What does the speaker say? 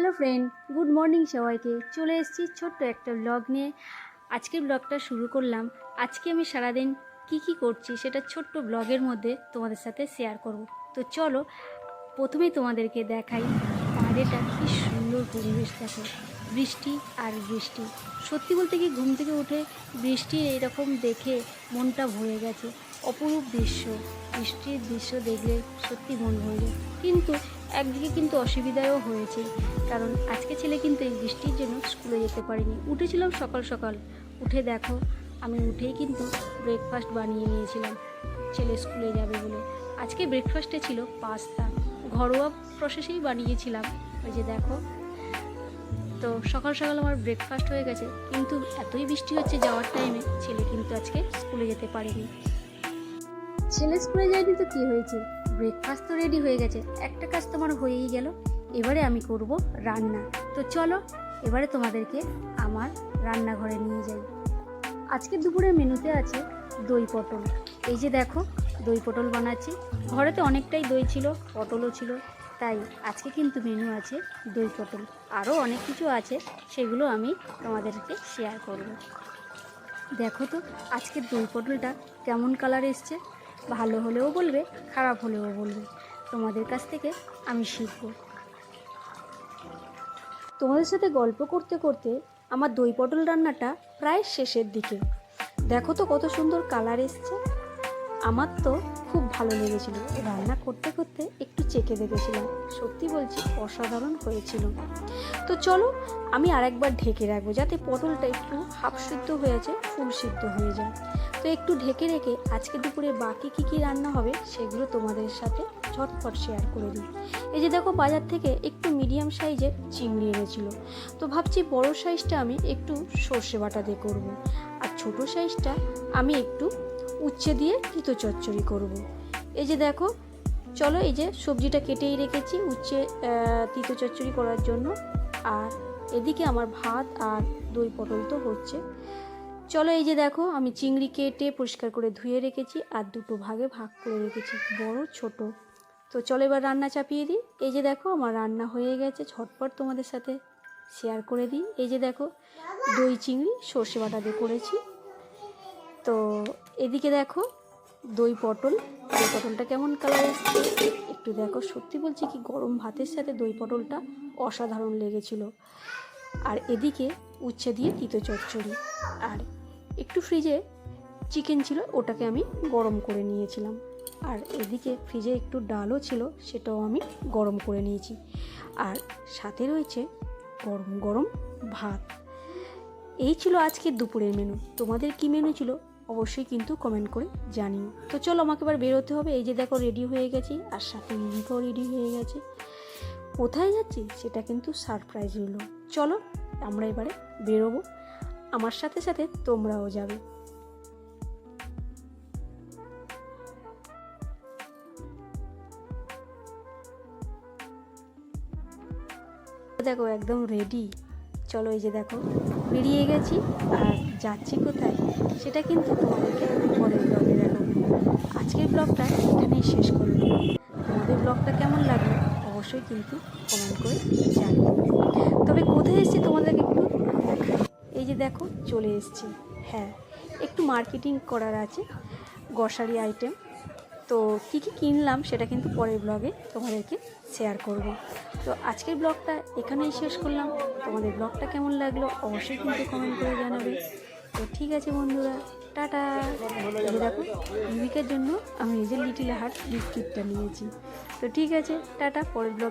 Hello friend good morning সবাইকে। চলে এসেছি ছোট্ট একটা ব্লগ নিয়ে। আজকের ব্লগটা শুরু করলাম। আজকে আমি সারাদিন কি কি করছি সেটা ছোট্ট ব্লগের মধ্যে তোমাদের সাথে শেয়ার করব। তো চলো, প্রথমেই তোমাদেরকে দেখাই বাইরেটা কি সুন্দর পরিবেশ দেখো। বৃষ্টি আর বৃষ্টি। সত্যি বলতে কি, ঘুম থেকে উঠে বৃষ্টি এরকম দেখে মনটা ভরে গেছে। অপরূপ দৃশ্য বৃষ্টির দৃশ্য দেখলে সত্যি মন ভরে যায় কিন্তু একদিকে কিন্তু অসুবিধাও হয়েছে, কারণ আজকে ছেলে কিন্তু এই বৃষ্টির জন্য স্কুলে যেতে পারিনি। উঠেছিলাম সকাল সকাল। উঠে দেখো, আমি উঠেই কিন্তু ব্রেকফাস্ট বানিয়ে নিয়েছিলাম। ছেলে স্কুলে যাবে বলে। আজকে ব্রেকফাস্টে ছিল পাস্তা। ঘরোয়া প্রসেসেই বানিয়েছিলাম। ওই যে দেখো। তো সকাল সকাল আমার ব্রেকফাস্ট হয়ে গেছে। কিন্তু এতই বৃষ্টি হচ্ছে যাওয়ার টাইমে ছেলে কিন্তু আজকে স্কুলে যেতে পারেনি। ছেলে স্কুলে যায়নি তো কি হয়েছে? ব্রেকফাস্ট তো রেডি হয়ে গেছে। একটা কাজ তোমার হয়েই গেল। এবারে আমি করব রান্না। তো চলো, এবারে তোমাদেরকে আমার রান্নাঘরে নিয়ে যাই। আজকে দুপুরের মেনুতে আছে দই পটল। এই যে দেখো, দই পটল বানাচ্ছি। ঘরে তো অনেকটাই দই ছিল, পটলও ছিল। তাই আজকে কিন্তু মেনু আছে দই পটল। আরও অনেক কিছু আছে, সেগুলো আমি তোমাদেরকে শেয়ার করব। দেখো তো, আজকের দই পটলটা কেমন কালার এসছে? ভালো হলেও বলবে, খারাপ হলেও বলবে। তোমাদের কাছ থেকে আমি শিখব। তোমাদের সাথে গল্প করতে করতে আমার দই পটল রান্নাটা প্রায় শেষের দিকে। দেখো তো কত সুন্দর কালার এসছে। আমার তো খুব ভালো লেগেছিল। রান্না করতে করতে একটু চেকে দেখেছিলাম। সত্যি বলছি, অসাধারণ হয়েছিল। তো চলো, আমি আরেকবার ঢেকে রাখব যাতে পটলটা একটু হাফ সিদ্ধ হয়ে হয়েছে ফুল সিদ্ধ হয়ে যায়। তো একটু ঢেকে রেখে আজকে দুপুরে বাকি কী কী রান্না হবে সেগুলো তোমাদের সাথে ঝটপট শেয়ার করে দিই। এই যে দেখো, বাজার থেকে একটু মিডিয়াম সাইজের চিংড়ি এনেছিল। তো ভাবছি বড় সাইজটা আমি একটু সর্ষে বাটা দিয়ে করব। আর ছোট সাইজটা আমি একটু উচ্ছে দিয়ে তিতো চচ্চড়ি করব। এই যে দেখো, চলো এই যে সবজিটা কেটেই রেখেছি উচ্ছে তিতো চচ্চড়ি করার জন্য। আর এদিকে আমার ভাত আর দই পটল তো হচ্ছে। চলো এই যে দেখো, আমি চিংড়ি কেটে পরিষ্কার করে ধুয়ে রেখেছি আর দুটো ভাগে ভাগ করে রেখেছি, বড়, ছোট। তো চলো এবার রান্না চাপিয়ে দিই। এই যে দেখো, আমার রান্না হয়ে গেছে, ঝটপট তোমাদের সাথে শেয়ার করে দিই। এই যে দেখো, দই, চিংড়ি, সর্ষে বাটা দিয়ে করেছি। তো এদিকে দেখো, দই পটল। দই পটলটা কেমন কালার এসছে একটু দেখো, সত্যি বলছি কি, গরম ভাতের সাথে দই পটলটা অসাধারণ লেগেছিল। আর এদিকে উচ্ছে দিয়ে তিতো চচ্চড়ি। আর একটু ফ্রিজে চিকেন ছিল, ওটাকে আমি গরম করে নিয়েছিলাম। আর এদিকে ফ্রিজে একটু ডালও ছিল, সেটাও আমি গরম করে নিয়েছি। আর সাথে রয়েছে গরম গরম ভাত। এই ছিল আজকের দুপুরের মেনু তোমাদের কি মেনু ছিল? অবশ্যই কিন্তু কমেন্ট করে জানিও। তো চলো, আমাকে এবার বেরোতে হবে। এই যে দেখো রেডি হয়ে গেছি, আর সাথে মিমিকাও রেডি হয়ে গেছে। কোথায় যাচ্ছি? সেটা কিন্তু সারপ্রাইজ রইল চলো, আমরা এবারে বেরোবো। আমার সাথে সাথে তোমরাও যাবে। দেখো, একদম রেডি চলো এই যে দেখো, বেরিয়ে গেছি আর যাচ্ছি কোথায়? সেটা কিন্তু তোমাদেরকে পরের ব্লগে দেখাবো। আজকের ব্লগটা এখানেই শেষ করলাম তোমাদের ব্লগটা কেমন লাগল অবশ্যই কিন্তু কমেন্ট করে জানিও। তবে কোথায় এসেছি তোমাদেরকে একটু দেখাই। এই যে দেখো, চলে এসেছি। হ্যাঁ একটু মার্কেটিং করার আছে গ্রসারি আইটেম তো কী কী কিনলাম সেটা কিন্তু পরের ব্লগে তোমাদেরকে শেয়ার করব। তো আজকের ব্লগটা এখানেই শেষ করলাম। তোমাদের ব্লগটা কেমন লাগল অবশ্যই কিন্তু কমেন্ট করে জানাবে। তো ঠিক আছে বন্ধুরা, টাটা। দেখো জীবিকার জন্য আমি এই যে লিটিল হার্ট বিস্কিটটা নিয়েছি। তো ঠিক আছে, টাটা, পরের ব্লগে